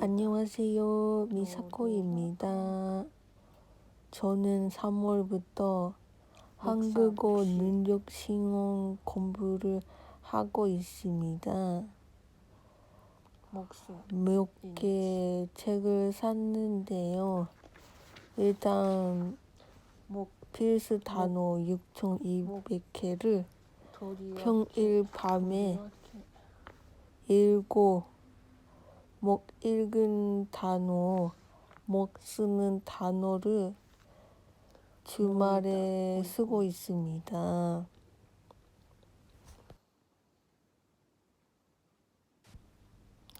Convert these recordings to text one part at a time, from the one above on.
안녕하세요. 미사코입니다. 저는 3월부터 한국어 능력 시험 공부를 하고 있습니다. 몇 개 책을 샀는데요. 일단 목 필수 단어 6,200개를 돌이 평일 밤에 읽고 목 읽은 단어, 목 쓰는 단어를 주말에 쓰고 있습니다.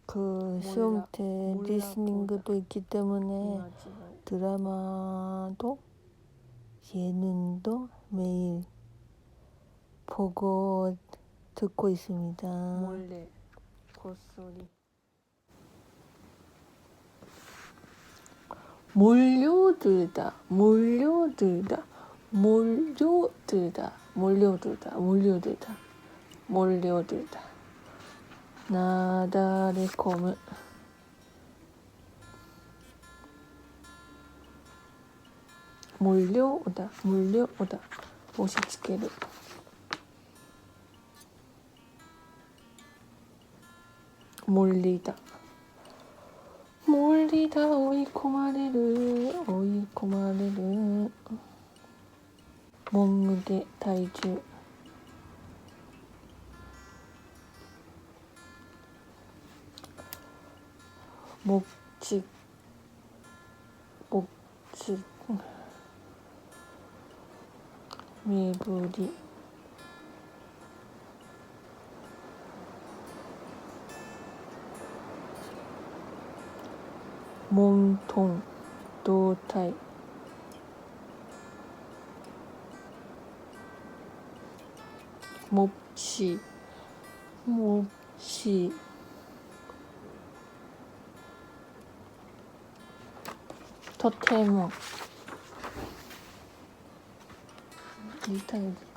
그 시험 때 리스닝도 있기 때문에 말. 드라마도 예능도 매일 보고 듣고 있습니다. 몰래 콧소리. 몰려들다, 몰려들다, 몰려들다, 몰려들다, 몰려들다, 몰려들다. 나다리 込む 몰려오다, 몰려오다, 오시츠케르. 몰리다. 森だ追い込まれる。追い込まれる。もんむで体重。ぼっちぼっち目ぶり。モントン胴体もし。もし。とても。言いたいです。